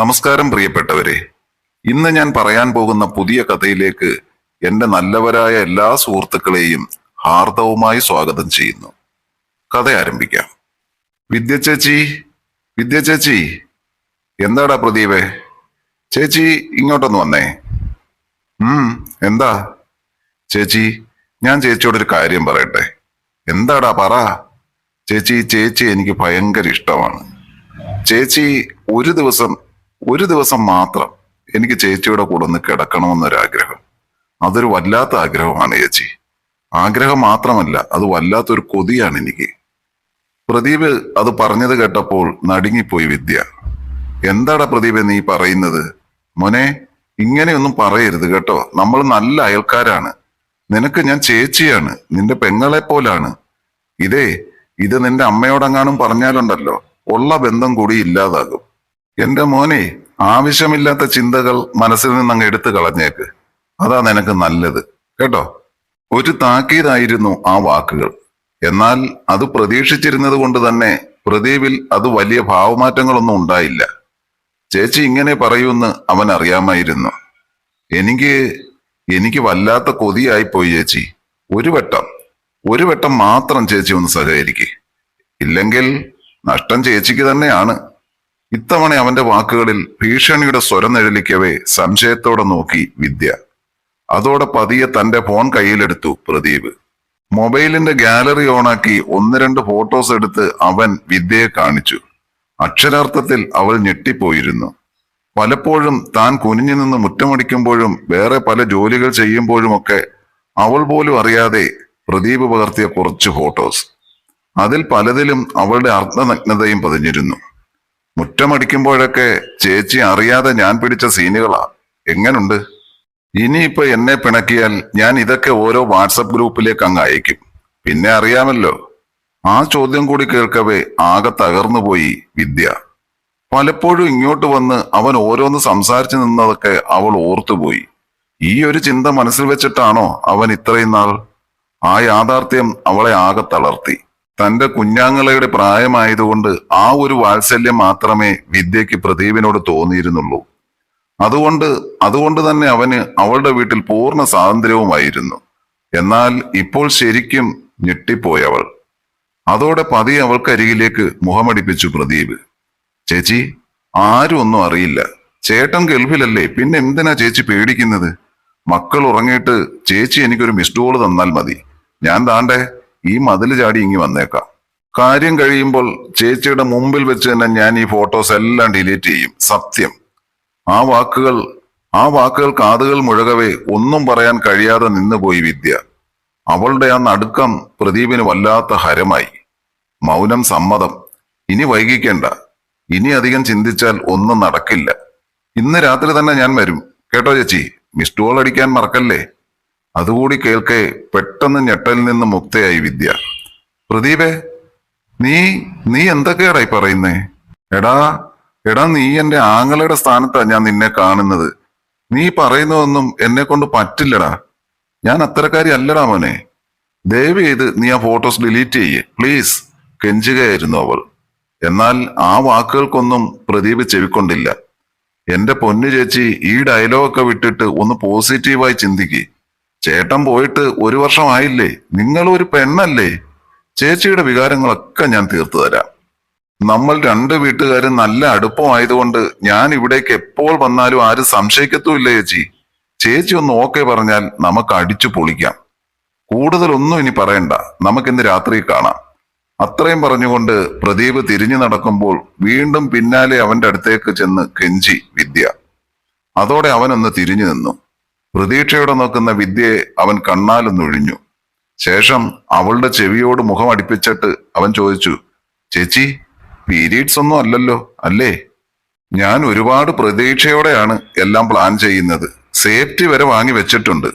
നമസ്കാരം പ്രിയപ്പെട്ടവരെ. ഇന്ന് ഞാൻ പറയാൻ പോകുന്ന പുതിയ കഥയിലേക്ക് എന്റെ നല്ലവരായ എല്ലാ സുഹൃത്തുക്കളെയും ഹാർദവുമായി സ്വാഗതം ചെയ്യുന്നു. കഥ ആരംഭിക്കാം. വിദ്യ ചേച്ചി വിദ്യ ചേച്ചി. എന്താടാ പ്രദീപേ? ചേച്ചി ഇങ്ങോട്ടൊന്ന് വന്നേ. ഉം എന്താ? ചേച്ചി ഞാൻ ചേച്ചിയോടൊരു കാര്യം പറയട്ടെ. എന്താടാ പറ? ചേച്ചി ചേച്ചി എനിക്ക് ഭയങ്കര ഇഷ്ടമാണ്. ചേച്ചി ഒരു ദിവസം ഒരു ദിവസം മാത്രം എനിക്ക് ചേച്ചിയുടെ കൂടെ ഒന്ന് കിടക്കണമെന്നൊരാഗ്രഹം. അതൊരു വല്ലാത്ത ആഗ്രഹമാണ് ചേച്ചി. ആഗ്രഹം മാത്രമല്ല അത് വല്ലാത്തൊരു കൊതിയാണ് എനിക്ക്. പ്രദീപ് അത് പറഞ്ഞത് കേട്ടപ്പോൾ നടുങ്ങിപ്പോയി വിദ്യ. എന്താടാ പ്രദീപ് നീ പറയുന്നത്? മോനെ ഇങ്ങനെയൊന്നും പറയരുത് കേട്ടോ. നമ്മൾ നല്ല അയൽക്കാരാണ്. നിനക്ക് ഞാൻ ചേച്ചിയാണ്. നിന്റെ പെങ്ങളെ പോലാണ് ഇതേ ഇത് നിന്റെ അമ്മയോടെങ്ങാനും പറഞ്ഞാലുണ്ടല്ലോ ഉള്ള ബന്ധം കൂടി ഇല്ലാതാകും. എന്റെ മോനെ ആവശ്യമില്ലാത്ത ചിന്തകൾ മനസ്സിൽ നിന്ന് അങ്ങ് എടുത്തു കളഞ്ഞേക്ക്. അതാ നിനക്ക് നല്ലത് കേട്ടോ? ഒരു താക്കീതായിരുന്നു ആ വാക്കുകൾ. എന്നാൽ അത് പ്രതീക്ഷിച്ചിരുന്നത് കൊണ്ട് തന്നെ പ്രദീപിൽ അത് വലിയ ഭാവമാറ്റങ്ങളൊന്നും ഉണ്ടായില്ല. ചേച്ചി ഇങ്ങനെ പറയൂന്ന് അവൻ അറിയാമായിരുന്നു. എനിക്ക് എനിക്ക് വല്ലാത്ത കൊതിയായി പോയി ചേച്ചി. ഒരു വട്ടം ഒരു വട്ടം മാത്രം ചേച്ചി ഒന്ന് സഹകരിക്കേ. ഇല്ലെങ്കിൽ നഷ്ടം ചേച്ചിക്ക് തന്നെയാണ്. ഇത്തവണ അവന്റെ വാക്കുകളിൽ ഭീഷണിയുടെ സ്വരം നിഴലിക്കവേ സംശയത്തോടെ നോക്കി വിദ്യ. അതോടെ പതിയെ തന്റെ ഫോൺ കയ്യിലെടുത്തു പ്രദീപ്. മൊബൈലിന്റെ ഗാലറി ഓണാക്കി ഒന്ന് രണ്ട് ഫോട്ടോസ് എടുത്ത് അവൻ വിദ്യയെ കാണിച്ചു. അക്ഷരാർത്ഥത്തിൽ അവൾ ഞെട്ടിപ്പോയിരുന്നു. പലപ്പോഴും താൻ കുനിഞ്ഞു നിന്ന് മുറ്റമടിക്കുമ്പോഴും വേറെ പല ജോലികൾ ചെയ്യുമ്പോഴുമൊക്കെ അവൾ പോലും അറിയാതെ പ്രദീപ് പകർത്തിയ കുറച്ച് ഫോട്ടോസ്. അതിൽ പലതിലും അവളുടെ അർത്ഥനഗ്നതയും പതിഞ്ഞിരുന്നു. മുറ്റമടിക്കുമ്പോഴൊക്കെ ചേച്ചി അറിയാതെ ഞാൻ പിടിച്ച സീനുകളാ. എങ്ങനുണ്ട്? ഇനിയിപ്പോ എന്നെ പിണക്കിയാൽ ഞാൻ ഇതൊക്കെ ഓരോ വാട്സപ്പ് ഗ്രൂപ്പിലേക്ക് അങ്ങ് അയക്കും. പിന്നെ അറിയാമല്ലോ ആ ചോദ്യം കൂടി കേൾക്കവേ ആകെ തകർന്നു പോയി വിദ്യ. പലപ്പോഴും ഇങ്ങോട്ട് വന്ന് അവൻ ഓരോന്ന് സംസാരിച്ചു നിന്നതൊക്കെ അവൾ ഓർത്തുപോയി ഈ ഒരു ചിന്ത മനസ്സിൽ വെച്ചിട്ടാണോ അവൻ ഇത്രയും നാൾ? ആ യാഥാർത്ഥ്യം അവളെ ആകെ തളർത്തി. തന്റെ കുഞ്ഞാങ്ങളയുടെ പ്രായമായതുകൊണ്ട് ആ ഒരു വാത്സല്യം മാത്രമേ വിദ്യയ്ക്ക് പ്രദീപിനോട് തോന്നിയിരുന്നുള്ളൂ. അതുകൊണ്ട് അതുകൊണ്ട് തന്നെ അവന് അവളുടെ വീട്ടിൽ പൂർണ സ്വാതന്ത്ര്യവുമായിരുന്നു. എന്നാൽ ഇപ്പോൾ ശരിക്കും ഞെട്ടിപ്പോയവൾ അതോടെ പതി അവൾക്കരികിലേക്ക് മുഖമടിപ്പിച്ചു പ്രദീപ്. ചേച്ചി ആരും ഒന്നും അറിയില്ല. ചേട്ടൻ ഗൾഫിലല്ലേ പിന്നെ എന്തിനാ ചേച്ചി പേടിക്കുന്നത്? മക്കൾ ഉറങ്ങിയിട്ട് ചേച്ചി എനിക്കൊരു മിസ്ഡ് കോൾ തന്നാൽ മതി. ഞാൻ താണ്ടെ ഈ മതിൽ ചാടി ഇങ്ങി വന്നേക്കാം. കാര്യം കഴിയുമ്പോൾ ചേച്ചിയുടെ മുമ്പിൽ വെച്ച് തന്നെ ഞാൻ ഈ ഫോട്ടോസ് എല്ലാം ഡിലീറ്റ് ചെയ്യും. സത്യം. ആ വാക്കുകൾ ആ വാക്കുകൾ കാതുകൾ മുഴകവേ ഒന്നും പറയാൻ കഴിയാതെ നിന്നുപോയി വിദ്യ. അവളുടെ ആ നടുക്കം പ്രദീപിന് വല്ലാത്ത ഹരമായി. മൗനം സമ്മതം. ഇനി വൈകിക്കേണ്ട. ഇനി അധികം ചിന്തിച്ചാൽ ഒന്നും നടക്കില്ല. ഇന്ന് രാത്രി തന്നെ ഞാൻ വരും. കേട്ടോ ചേച്ചി? മിസ്ഡ് കോൾ അടിക്കാൻ മറക്കല്ലേ? അതുകൂടി കേൾക്കെ പെട്ടെന്ന് ഞെട്ടലിൽ നിന്ന് മുക്തയായി വിദ്യ. പ്രദീപേ നീ നീ എന്തൊക്കെയാടായി പറയുന്നേ? എടാ എടാ നീ എന്റെ ആങ്ങളയുടെ സ്ഥാനത്താ ഞാൻ നിന്നെ കാണുന്നത്. നീ പറയുന്നതൊന്നും എന്നെ കൊണ്ട് പറ്റില്ലടാ. ഞാൻ അത്തരക്കാരി അല്ലടാ മോനെ. ദയവ് ചെയ്ത് നീ ആ ഫോട്ടോസ് ഡിലീറ്റ് ചെയ്യേ. പ്ലീസ് കെഞ്ചുകയായിരുന്നു അവൾ. എന്നാൽ ആ വാക്കുകൾക്കൊന്നും പ്രദീപ് ചെവിക്കൊണ്ടില്ല. എന്റെ പൊന്നു ചേച്ചി ഈ ഡയലോഗൊക്കെ വിട്ടിട്ട് ഒന്ന് പോസിറ്റീവായി ചിന്തിക്ക്. ചേട്ടൻ പോയിട്ട് ഒരു വർഷമായില്ലേ? നിങ്ങൾ ഒരു പെണ്ണല്ലേ? ചേച്ചിയുടെ വികാരങ്ങളൊക്കെ ഞാൻ തീർത്തു തരാം. നമ്മൾ രണ്ട് വീട്ടുകാരും നല്ല അടുപ്പമായതുകൊണ്ട് ഞാൻ ഇവിടേക്ക് എപ്പോൾ വന്നാലും ആരും സംശയിക്കത്തുമില്ല ചേച്ചി. ചേച്ചി ഒന്ന് ഓക്കെ പറഞ്ഞാൽ നമുക്ക് അടിച്ചു പൊളിക്കാം. കൂടുതലൊന്നും ഇനി പറയണ്ട. നമുക്കിന്ന് രാത്രി കാണാം. അത്രയും പറഞ്ഞുകൊണ്ട് പ്രദീപ് തിരിഞ്ഞു നടക്കുമ്പോൾ വീണ്ടും പിന്നാലെ അവന്റെ അടുത്തേക്ക് ചെന്ന് കെഞ്ചി വിദ്യ. അതോടെ അവനൊന്ന് തിരിഞ്ഞു നിന്നു. പ്രതീക്ഷയോടെ നോക്കുന്ന വിദ്യയെ അവൻ കണ്ണാലൊന്നൊഴിഞ്ഞു ശേഷം അവളുടെ ചെവിയോട് മുഖം അടിപ്പിച്ചിട്ട് അവൻ ചോദിച്ചു ചേച്ചി പീരീഡ്സ് ഒന്നും അല്ലല്ലോ അല്ലേ? ഞാൻ ഒരുപാട് പ്രതീക്ഷയോടെയാണ് എല്ലാം പ്ലാൻ ചെയ്യുന്നത്. സേഫ്റ്റി വരെ വാങ്ങി വെച്ചിട്ടുണ്ട്.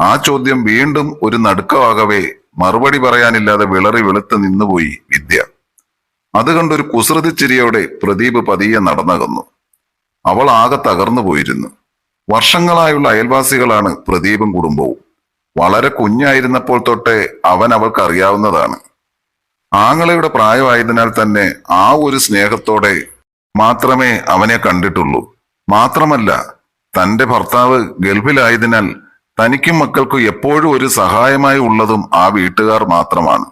ആ ചോദ്യം വീണ്ടും ഒരു നടുക്കമാകവേ മറുപടി പറയാനില്ലാതെ വിളറി വെളുത്ത് നിന്നുപോയി വിദ്യ. അത് കണ്ടൊരു കുസൃതിച്ചിരിയോടെ പ്രദീപ് പതിയെ നടന്നകന്നു. അവൾ ആകെ തകർന്നു പോയിരുന്നു വർഷങ്ങളായുള്ള അയൽവാസികളാണ് പ്രദീപും കുടുംബവും. വളരെ കുഞ്ഞായിരുന്നപ്പോൾ തൊട്ടേ അവൻ അവൾക്ക് അറിയാവുന്നതാണ്. ആങ്ങളയുടെ പ്രായമായതിനാൽ തന്നെ ആ ഒരു സ്നേഹത്തോടെ മാത്രമേ അവനെ കണ്ടിട്ടുള്ളൂ. മാത്രമല്ല തന്റെ ഭർത്താവ് ഗൾഫിലായതിനാൽ തനിക്കും മക്കൾക്കും എപ്പോഴും ഒരു സഹായമായി ഉള്ളതും ആ വീട്ടുകാർ മാത്രമാണ്.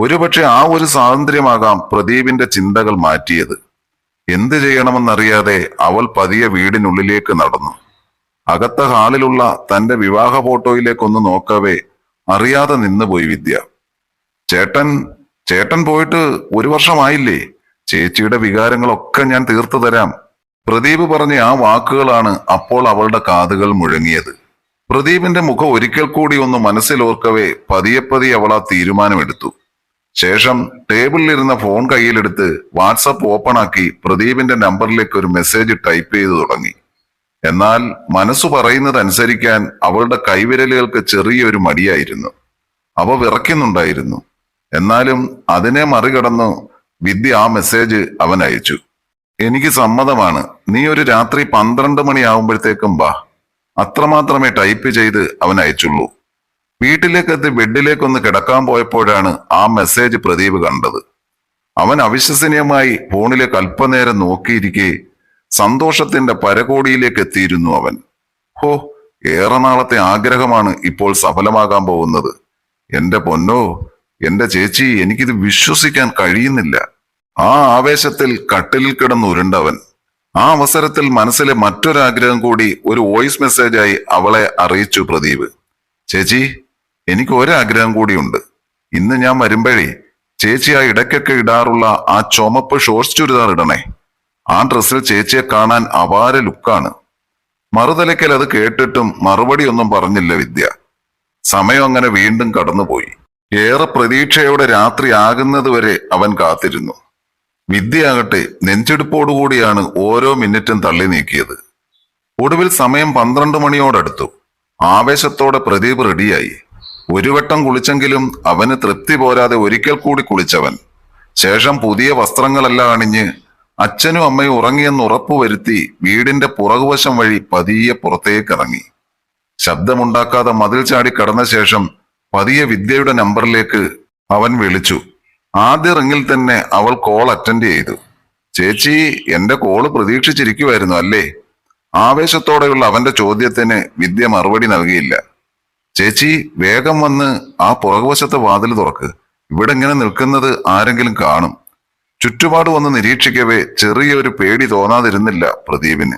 ഒരുപക്ഷെ ആ ഒരു സ്വാതന്ത്ര്യമാകാം പ്രദീപിന്റെ ചിന്തകൾ മാറ്റിയത്. എന്ത് ചെയ്യണമെന്നറിയാതെ അവൾ പതിയെ വീടിനുള്ളിലേക്ക് നടന്നു. അകത്ത ഹാളിലുള്ള തന്റെ വിവാഹ ഫോട്ടോയിലേക്കൊന്ന് നോക്കവേ അറിയാതെ നിന്നുപോയി വിദ്യ. ചേട്ടൻ ചേട്ടൻ പോയിട്ട് ഒരു വർഷമായില്ലേ? ചേച്ചിയുടെ വികാരങ്ങളൊക്കെ ഞാൻ തീർത്തു തരാം. പ്രദീപ് പറഞ്ഞ ആ വാക്കുകളാണ് അപ്പോൾ അവളുടെ കാതുകൾ മുഴങ്ങിയത്. പ്രദീപിന്റെ മുഖം ഒരിക്കൽ കൂടി ഒന്ന് മനസ്സിലോർക്കവേ പതിയെ പതിയെ അവൾ ആ തീരുമാനമെടുത്തു. ശേഷം ടേബിളിലിരുന്ന ഫോൺ കയ്യിലെടുത്ത് വാട്സപ്പ് ഓപ്പണാക്കി പ്രദീപിന്റെ നമ്പറിലേക്ക് ഒരു മെസ്സേജ് ടൈപ്പ് ചെയ്തു തുടങ്ങി. എന്നാൽ മനസ്സു പറയുന്നത് അനുസരിക്കാൻ അവളുടെ കൈവിരലുകൾക്ക് ചെറിയൊരു മടിയായിരുന്നു. അവ വിറയ്ക്കുന്നുണ്ടായിരുന്നു. എന്നാലും അതിനെ മറികടന്ന് വിദ്യ ആ മെസ്സേജ് അവൻ അയച്ചു. എനിക്ക് സമ്മതമാണ്. നീ ഒരു രാത്രി പന്ത്രണ്ട് മണിയാവുമ്പോഴത്തേക്കും വാ. അത്രമാത്രമേ ടൈപ്പ് ചെയ്ത് അവൻ അയച്ചുള്ളൂ. വീട്ടിലേക്കെത്തി ബെഡിലേക്കൊന്ന് കിടക്കാൻ പോയപ്പോഴാണ് ആ മെസ്സേജ് പ്രദീപ് കണ്ടത്. അവൻ അവിശ്വസനീയമായി ഫോണിലേക്ക് അല്പനേരം നോക്കിയിരിക്കെ സന്തോഷത്തിന്റെ പരകോടിയിലേക്ക് എത്തിയിരുന്നു അവൻ. ഹോ ഏറെ നാളത്തെ ആഗ്രഹമാണ് ഇപ്പോൾ സഫലമാകാൻ പോകുന്നത്. എന്റെ പൊന്നോ എന്റെ ചേച്ചി എനിക്കിത് വിശ്വസിക്കാൻ കഴിയുന്നില്ല. ആ ആവേശത്തിൽ കട്ടിലിൽ കിടന്നുരുണ്ടവൻ ആ അവസരത്തിൽ മനസ്സിലെ മറ്റൊരാഗ്രഹം കൂടി ഒരു വോയിസ് മെസ്സേജായി അവളെ അറിയിച്ചു പ്രദീപ്. ചേച്ചി എനിക്ക് ഒരാഗ്രഹം കൂടിയുണ്ട്. ഇന്ന് ഞാൻ വരുമ്പോഴേ ചേച്ചി ആ ഇടയ്ക്കൊക്കെ ഇടാറുള്ള ആ ചുമപ്പ് ഷോർട്സ് ചുരിദാർ ഇടണേ. ആ ഡ്രസ്സിൽ ചേച്ചിയെ കാണാൻ അപാര ലുക്കാണ്. മറുതലയ്ക്കൽ അത് കേട്ടിട്ടും മറുപടി ഒന്നും പറഞ്ഞില്ല വിദ്യ. സമയം അങ്ങനെ വീണ്ടും കടന്നുപോയി. ഏറെ പ്രതീക്ഷയോടെ രാത്രി ആകുന്നതുവരെ അവൻ കാത്തിരുന്നു. വിദ്യയാകട്ടെ നെഞ്ചെടുപ്പോടുകൂടിയാണ് ഓരോ മിനിറ്റും തള്ളി നീക്കിയത്. ഒടുവിൽ സമയം പന്ത്രണ്ട് മണിയോടടുത്തു. ആവേശത്തോടെ പ്രദീപ് റെഡിയായി. ഒരു വട്ടം കുളിച്ചെങ്കിലും അവന് തൃപ്തി പോരാതെ ഒരിക്കൽ കൂടി കുളിച്ചവൻ. ശേഷം പുതിയ വസ്ത്രങ്ങളെല്ലാം അണിഞ്ഞ് അച്ഛനും അമ്മയും ഉറങ്ങിയെന്ന് ഉറപ്പുവരുത്തി വീടിന്റെ പുറകുവശം വഴി പതിയെ പുറത്തേക്കിറങ്ങി. ശബ്ദമുണ്ടാക്കാതെ മതിൽ ചാടി കടന്ന ശേഷം പതിയെ വിദ്യയുടെ നമ്പറിലേക്ക് അവൻ വിളിച്ചു. ആദ്യ റിങ്ങിൽ തന്നെ അവൾ കോൾ അറ്റൻഡ് ചെയ്തു. ചേച്ചി എന്റെ കോൾ പ്രതീക്ഷിച്ചിരിക്കുമായിരുന്നു അല്ലേ? ആവേശത്തോടെയുള്ള അവന്റെ ചോദ്യത്തിന് വിദ്യ മറുപടി നൽകിയില്ല. ചേച്ചി വേഗം വന്ന് ആ പുറകുവശത്തെ വാതിൽ തുറക്ക്. ഇവിടെ ഇങ്ങനെ നിൽക്കുന്നത് ആരെങ്കിലും കാണും. ചുറ്റുപാട് വന്ന് നിരീക്ഷിക്കവേ ചെറിയൊരു പേടി തോന്നാതിരുന്നില്ല പ്രദീപിന്.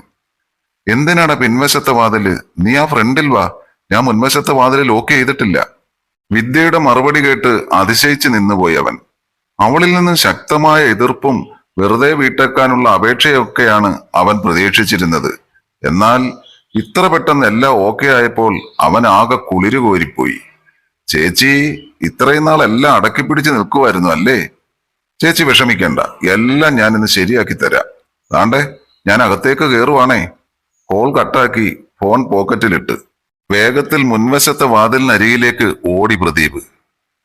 എന്തിനാണ് പിൻവശത്തെ വാതിൽ? നീ ആ ഫ്രണ്ടിൽ വാ. ഞാൻ മുൻവശത്തെ വാതിൽ ലോക്ക് ചെയ്തിട്ടില്ല. വിദ്യയുടെ മറുപടി കേട്ട് അതിശയിച്ച് നിന്നുപോയി അവൻ. അവളിൽ നിന്ന് ശക്തമായ എതിർപ്പും വെറുതെ വീട്ടേക്കാനുള്ള അപേക്ഷയൊക്കെയാണ് അവൻ പ്രതീക്ഷിച്ചിരുന്നത്. എന്നാൽ ഇത്ര പെട്ടെന്ന് എല്ലാം ഓക്കെ ആയപ്പോൾ അവൻ ആകെ കുളിരുകോരിപ്പോയി. ചേച്ചി ഇത്രയും നാൾ എല്ലാം അടക്കി പിടിച്ച് നിൽക്കുമായിരുന്നു അല്ലേ? ചേച്ചി വിഷമിക്കണ്ട. എല്ലാം ഞാൻ ഇന്ന് ശരിയാക്കി തരാം. താണ്ടേ ഞാൻ അകത്തേക്ക് കയറുവാണേ കോൾ കട്ടാക്കി ഫോൺ പോക്കറ്റിലിട്ട്. വേഗത്തിൽ മുൻവശത്തെ വാതിലിനരികിലേക്ക് ഓടി പ്രദീപ്.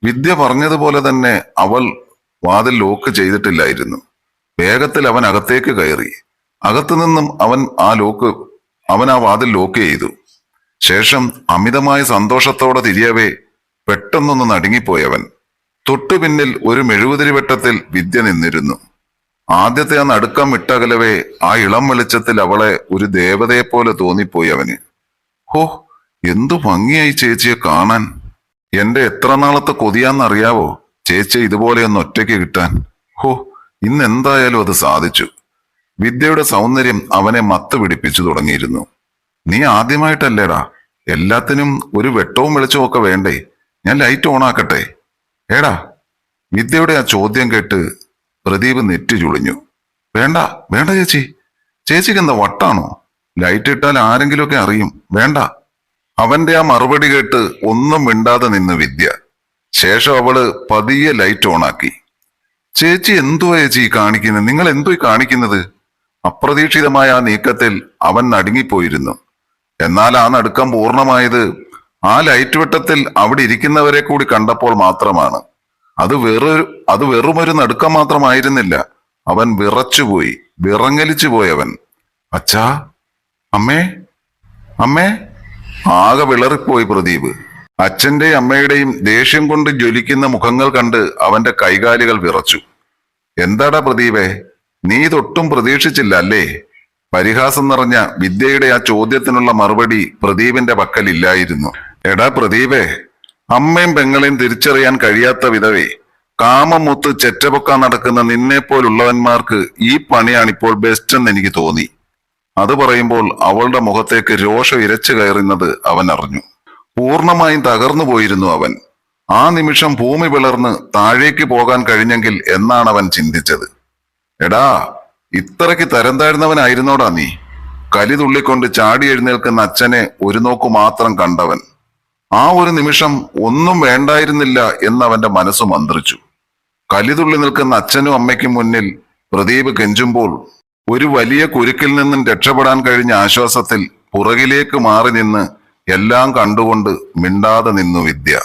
വിദ്യ പറഞ്ഞതുപോലെ തന്നെ അവൾ വാതിൽ ലോക്ക് ചെയ്തിട്ടില്ലായിരുന്നു. വേഗത്തിൽ അവൻ അകത്തേക്ക് കയറി. അകത്തുനിന്നും അവൻ ആ ലോക്ക് അവൻ ആ വാതിൽ ലോക്ക് ചെയ്തു. ശേഷം അമിതമായ സന്തോഷത്തോടെ തിരിയവേ പെട്ടെന്നൊന്ന് നടുങ്ങിപ്പോയവൻ. തൊട്ടു പിന്നിൽ ഒരു മെഴുകുതിരി വെട്ടത്തിൽ വിദ്യ നിന്നിരുന്നു. ആദ്യത്തെ ആ നടുക്കം വിട്ടകലവേ ആ ഇളം വെളിച്ചത്തിൽ അവളെ ഒരു ദേവതയെപ്പോലെ തോന്നിപ്പോയി അവന്. ഹോ എന്തു ഭംഗിയായി ചേച്ചിയെ കാണാൻ. എന്റെ എത്ര നാളത്തെ കൊതിയാന്നറിയാവോ? ചേച്ചി ഇതുപോലെ ഒന്ന് ഒറ്റയ്ക്ക് കിട്ടാൻ. ഹോ ഇന്ന് എന്തായാലും അത് സാധിച്ചു. വിദ്യയുടെ സൗന്ദര്യം അവനെ മത്ത് പിടിപ്പിച്ചു തുടങ്ങിയിരുന്നു. നീ ആദ്യമായിട്ടല്ലേടാ. എല്ലാത്തിനും ഒരു വെട്ടവും വെളിച്ചവും ഒക്കെ വേണ്ടേ. ഞാൻ ലൈറ്റ് ഓണാക്കട്ടെ. ഏടാ വിദ്യയുടെ ആ ചോദ്യം കേട്ട് പ്രദീപ് നെറ്റ് ചുളിഞ്ഞു. വേണ്ട വേണ്ട ചേച്ചി. ചേച്ചിക്ക് എന്താ വട്ടാണോ? ലൈറ്റ് ഇട്ടാൽ ആരെങ്കിലുമൊക്കെ അറിയും. വേണ്ട. അവന്റെ ആ മറുപടി കേട്ട് ഒന്നും മിണ്ടാതെ നിന്ന് വിദ്യ. ശേഷം അവൾ പതിയെ ലൈറ്റ് ഓണാക്കി ചേച്ചി എന്തുവാ ചേച്ചി കാണിക്കുന്നത് നിങ്ങൾ എന്തോ കാണിക്കുന്നത്? അപ്രതീക്ഷിതമായ ആ നീക്കത്തിൽ അവൻ നടുങ്ങിപ്പോയിരുന്നു. എന്നാൽ ആ നടുക്കം പൂർണമായത് ആ ലൈറ്റ് വെട്ടത്തിൽ അവിടെ ഇരിക്കുന്നവരെ കൂടി കണ്ടപ്പോൾ മാത്രമാണ്. അത് വെറൊരു അത് വെറുമൊരു നടുക്കം മാത്രമായിരുന്നില്ല. അവൻ വിറച്ചുപോയി വിറങ്ങലിച്ചു പോയവൻ അച്ഛാ അമ്മേ അമ്മേ. ആകെ വിളറിപ്പോയി പ്രദീപ്. അച്ഛന്റെയും അമ്മയുടെയും ദേഷ്യം കൊണ്ട് ജ്വലിക്കുന്ന മുഖങ്ങൾ കണ്ട് അവന്റെ കൈകാലുകൾ വിറച്ചു. എന്താടാ പ്രദീപേ നീ ഇതൊട്ടും പ്രതീക്ഷിച്ചില്ല അല്ലേ? പരിഹാസം നിറഞ്ഞ വിദ്യയുടെ ആ ചോദ്യത്തിനുള്ള മറുപടി പ്രദീപിന്റെ പക്കലില്ലായിരുന്നു. എടാ പ്രദീപേ അമ്മയും പെങ്ങളെയും തിരിച്ചറിയാൻ കഴിയാത്ത വിധവേ കാമമൊത്ത് ചെറ്റപൊക്കാൻ നടക്കുന്ന നിന്നെ പോലുള്ളവന്മാർക്ക് ഈ പണിയാണിപ്പോൾ ബെസ്റ്റ് എന്ന് എനിക്ക് തോന്നി. അത് പറയുമ്പോൾ അവളുടെ മുഖത്തേക്ക് രോഷം ഇരച്ചു കയറുന്നത് അവൻ അറിഞ്ഞു. പൂർണമായും തകർന്നു പോയിരുന്നു അവൻ. ആ നിമിഷം ഭൂമി പിളർന്ന് താഴേക്ക് പോകാൻ കഴിഞ്ഞെങ്കിൽ എന്നാണ് അവൻ ചിന്തിച്ചത്. എടാ ഇത്രയ്ക്ക് തരം താഴ്ന്നവനായിരുന്നോടാ നീ. കലി തുള്ളിക്കൊണ്ട് ചാടി എഴുന്നേൽക്കുന്ന അച്ഛനെ ഒരു നോക്കു മാത്രം കണ്ടവൻ. ആ ഒരു നിമിഷം ഒന്നും വേണ്ടായിരുന്നില്ല എന്ന് അവന്റെ മനസ്സ് മന്ത്രിച്ചു. കലിതുള്ളി നിൽക്കുന്ന അച്ഛനും അമ്മയ്ക്കും മുന്നിൽ പ്രദീപ് കെഞ്ചുമ്പോൾ ഒരു വലിയ കുരുക്കിൽ നിന്നും രക്ഷപ്പെടാൻ കഴിഞ്ഞ ആശ്വാസത്തിൽ പുറകിലേക്ക് മാറി നിന്ന് എല്ലാം കണ്ടുകൊണ്ട് മിണ്ടാതെ നിന്നു വിദ്യ.